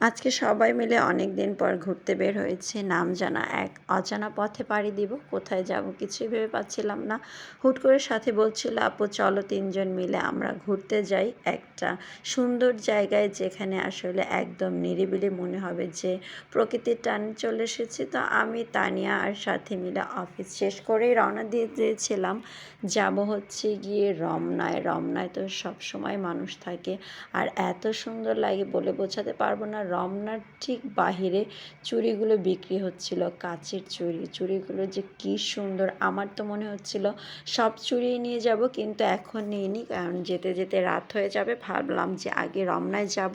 আজকে সবাই মিলে অনেক দিন পর ঘুরতে বের হয়েছে। নাম জানা এক অজানা পথে পাড়ি দিব। কোথায় যাব কিছুই ভেবে পাচ্ছিলাম না। হুট করে সাথে বলছিল, আপু, চলো তিনজন মিলে আমরা ঘুরতে যাই একটা সুন্দর জায়গায় যেখানে আসলে একদম নিরিবিলি মনে হবে যে প্রকৃতির টানে চলে এসেছি। তো আমি, তানিয়া আর সাথে মিলে অফিস শেষ করেই রওনা দিয়ে দিয়েছিলাম। যাব হচ্ছে গিয়ে রমনায়। রমনায় তো সব সময় মানুষ থাকে। আর এত সুন্দর লাগে বলে বোঝাতে পারব না। রমনার ঠিক বাহিরে চুড়িগুলো বিক্রি হচ্ছিল, কাচের চুড়ি। চুড়িগুলো যে কি সুন্দর, আমার তো মনে হচ্ছিল সব চুড়ি নিয়ে যাব কিন্তু এখন নিইনি, কারণ যেতে যেতে রাত হয়ে যাবে, ভাবলাম যে আগে রমনায় যাব,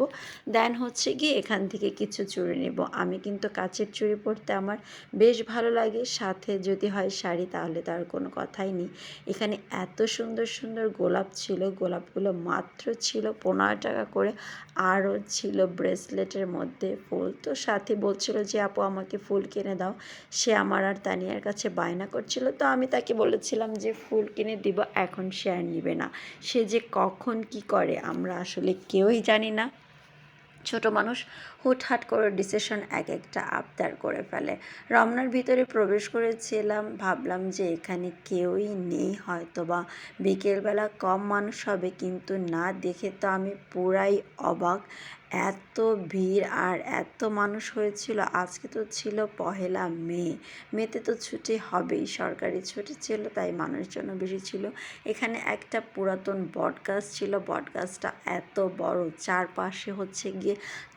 দেন হচ্ছে গিয়ে এখান থেকে কিছু চুড়ি নেব। আমি কিন্তু কাচের চুড়ি পরতে আমার বেশ ভালো লাগে, সাথে যদি হয় শাড়ি তাহলে তার কোনো কথাই নেই। এখানে এত সুন্দর সুন্দর গোলাপ ছিল, গোলাপগুলো মাত্র ছিল পনেরো টাকা করে, আরও ছিল ব্রেসলেটের মধ্যে ফুল। তো সাথী বলছিল যে, আপু, আমাকে ফুল কিনে দাও। সে আমার আর তানিয়ার কাছে বায়না করছিল। তো আমি তাকে বলেছিলাম যে, ফুল কিনে দিব, এখন সে আর নিবে না। সে যে কখন কি করে, আমরা আসলে কেউই জানি না। ছোট মানুষ হুটহাট করে ডিসিশন এক একটা আবদার করে ফেলে। রমনার ভিতরে প্রবেশ করেছিলাম, ভাবলাম যে, এখানে কেউই নেই হয়তো বা বিকেলবেলা কম মানুষ হবে, কিন্তু না দেখে তো আমি পুরাই অবাক। এত ভিড় আর এত মানুষ হয়েছিল। আজকে তো ছিল পহেলা মে। মেতে তো ছুটি হবেই। সরকারি ছুটি ছিল, তাই মানুষজন বেশি ছিল। এখানে একটা পুরাতন বটগাছ ছিল। বটগাছটা এত বড়। চারপাশে হচ্ছে গিয়ে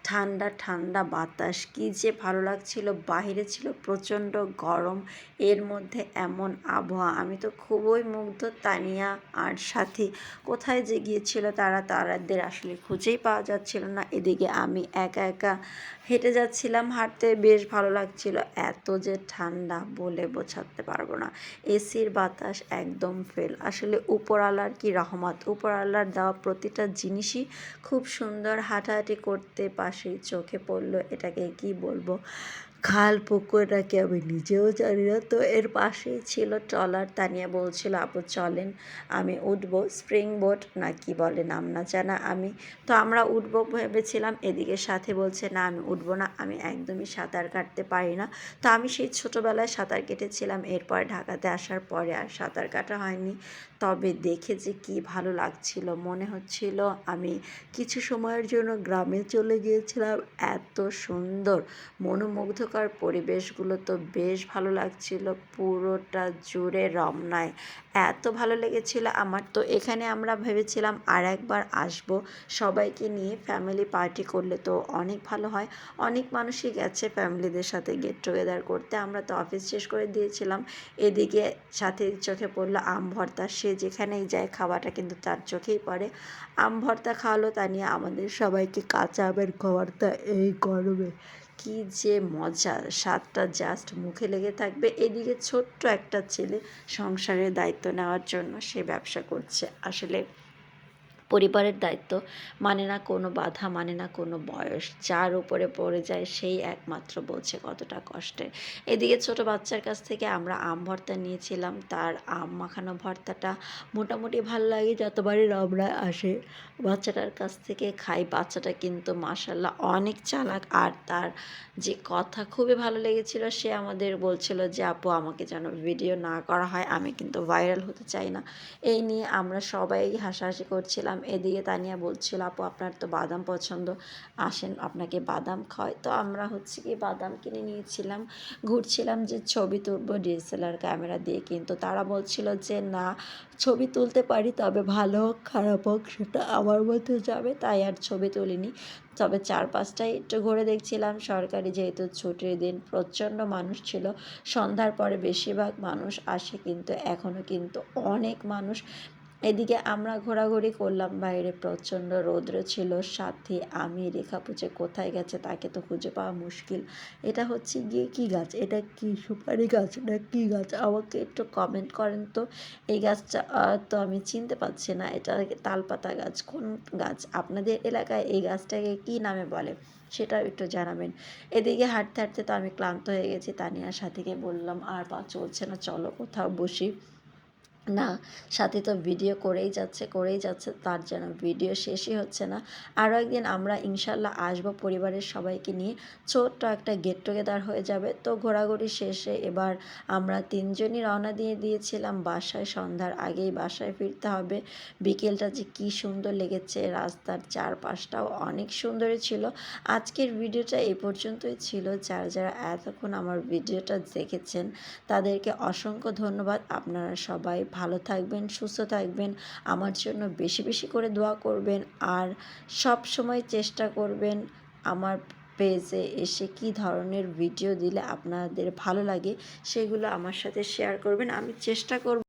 ঠান্ডা ঠান্ডা বাতাস। কী যে ভালো লাগছিল, বাহিরে ছিল প্রচণ্ড গরম, এর মধ্যে এমন আবহাওয়া। আমি তো খুবই মুগ্ধ, তানিয়া আর সাথী। কোথায় যে গিয়েছিল তারা তারাদের আসলে খুঁজেই পাওয়া যাচ্ছিল না। এদিকে আমি একা একা হেঁটে যাচ্ছিলাম, হাঁটতে বেশ ভালো লাগছিল। এত যে ঠান্ডা বলে বোঝাতে পারব না। এসির বাতাস একদম ফেল। আসলে উপরওয়ালার কি রহমত? উপরওয়ালার দেওয়া প্রতিটা জিনিসই খুব সুন্দর হাঁটাহাঁটি করতে পাশেই চোখে পড়ল এটাকে কি বলব? খাল পুকুরটাকে আমি নিজেও জানি না। তো এর পাশেই ছিল ট্রলার। তানিয়া বলছিল, আপু, চলেন, আমি উঠব। স্প্রিং বোট না কি বলে নাম না জানা আমি। তো আমরা উঠবো ভেবেছিলাম। এদিকে সাথে বলছে, না, আমি উঠবো না, আমি একদমই সাঁতার কাটতে পারি না। তো আমি সেই ছোটোবেলায় সাঁতার কেটেছিলাম। এরপর ঢাকাতে আসার পরে আর সাঁতার কাটা হয়নি। তবে দেখে যে কি ভালো লাগছিল, মনে হচ্ছিল আমি কিছু সময়ের জন্য গ্রামে চলে গিয়েছিলাম। এত সুন্দর মনোমুগ্ধকর পরিবেশগুলো তো বেশ ভালো লাগছিল, পুরোটা জুড়ে রমনায়। এত ভালো লেগেছিল আমার। তো এখানে আমরা ভেবেছিলাম আর একবার আসব। সবাইকে নিয়ে ফ্যামিলি পার্টি করলে তো অনেক ভালো হয়। অনেক মানুষই গেছে ফ্যামিলিদের সাথে গেট টুগেদার করতে। আমরা তো অফিস শেষ করে দিয়েছিলাম। এদিকে সাথে চোখে পড়ল আম ভর্তা। সে যেখানেই যায় খাওয়াটা কিন্তু তার চোখেই পড়ে। আম ভর্তা খাওয়ালো তা নিয়ে আমাদের সবাইকে কাঁচা আমের ভর্তা এই গরমে কি যে মজা, স্বাদটা জাস্ট মুখে লেগে থাকবে। এদিকে ছোট্ট একটা ছেলে সংসারের দায়িত্ব নেওয়ার জন্য সে ব্যবসা করছে। আসলে পরিবারের দায়িত্ব মানে না কোনো বাধা মানে না কোনো বয়স। যার উপরে পড়ে যায় সেই একমাত্র বোঝে কতটা কষ্টের। এদিকে ছোট বাচ্চার কাছ থেকে আমরা আম ভর্তা নিয়েছিলাম। তার আম মাখানো ভর্তাটা মোটামুটি ভালো লাগে যতবারই রবড়া আসে। বাচ্চাটার কাছ থেকে খাই। বাচ্চাটা কিন্তু মাসাল্লাহ অনেক চালাক। আর তার যে কথা খুবই ভালো লেগেছিল, সে আমাদের বলছিল যে, আপু, আমাকে যেন ভিডিও না করা হয়। আমি কিন্তু ভাইরাল হতে চাই না। এই নিয়ে আমরা সবাই হাসাহাসি করছিলাম। এদিকে তানিয়া বলছিল, আপু, আপনার তো বাদাম পছন্দ, আসেন, আপনাকে বাদাম খাওয়াই। তো আমরা হচ্ছে কি বাদাম কিনে নিয়েছিলাম। ঘুরছিলাম যে ছবি তুলবো ডিএসএলআর ক্যামেরা দিয়ে, কিন্তু তারা বলছিল যে, না, ছবি তুলতে পারি, তবে ভালো হোক, খারাপ হোক, সেটা আমার মধ্যে যাবে, তাই আর ছবি তুলিনি। তবে চারপাশটাই একটু ঘুরে দেখছিলাম, সরকারি যেহেতু ছুটির দিন প্রচণ্ড মানুষ ছিল, সন্ধ্যার পরে বেশিরভাগ মানুষ আসে, কিন্তু এখনও কিন্তু অনেক মানুষ এদিকে আমরা ঘোরাঘুরি করলাম, বাইরে প্রচণ্ড রৌদ্র ছিল। সাথে, আমি, রেখা পুজো কোথায় গেছে তাকে তো খুঁজে পাওয়া মুশকিল। এটা হচ্ছে গিয়ে কি গাছ? এটা কি সুপারি গাছ না কি গাছ? আমাকে একটু কমেন্ট করেন তো। এই গাছটা তো আমি চিনতে পারছি না। এটা তালপাতা গাছ। কোন গাছ? আপনাদের এলাকায় এই গাছটাকে কি নামে বলে? সেটাও একটু জানাবেন। এদিকে হাঁটতে হাঁটতে তো আমি ক্লান্ত হয়ে গেছি। তানিয়ার সাথীকে বললাম, আর পা চলছে না, চলো কোথাও বসি। না, সাথে তো ভিডিও করেই যাচ্ছে করেই যাচ্ছে, তার যেন ভিডিও শেষই হচ্ছে না। আরও একদিন আমরা ইনশাল্লাহ আসব পরিবারের সবাইকে নিয়ে। ছোট্ট একটা গেট টুগেদার হয়ে যাবে। তো ঘোরাঘুরি শেষে এবার আমরা তিনজনই রওনা দিয়ে দিয়েছিলাম। বাসায় সন্ধ্যার আগেই বাসায় ফিরতে হবে। বিকেলটা যে কী সুন্দর লেগেছে, রাস্তার চারপাশটাও অনেক সুন্দরই ছিল। আজকের ভিডিওটা এই পর্যন্তই ছিল। যারা যারা এতক্ষণ আমার ভিডিওটা দেখেছেন, তাদেরকে অসংখ্য ধন্যবাদ। আপনারা সবাই ভালো থাকবেন, সুস্থ থাকবেন। আমার জন্য বেশি বেশি করে দোয়া করবেন। আর সব সময় চেষ্টা করবেন আমার পেজে এসে কি ধরনের ভিডিও দিলে আপনাদের ভালো লাগে, সেগুলো আমার সাথে শেয়ার করবেন। আমি চেষ্টা করব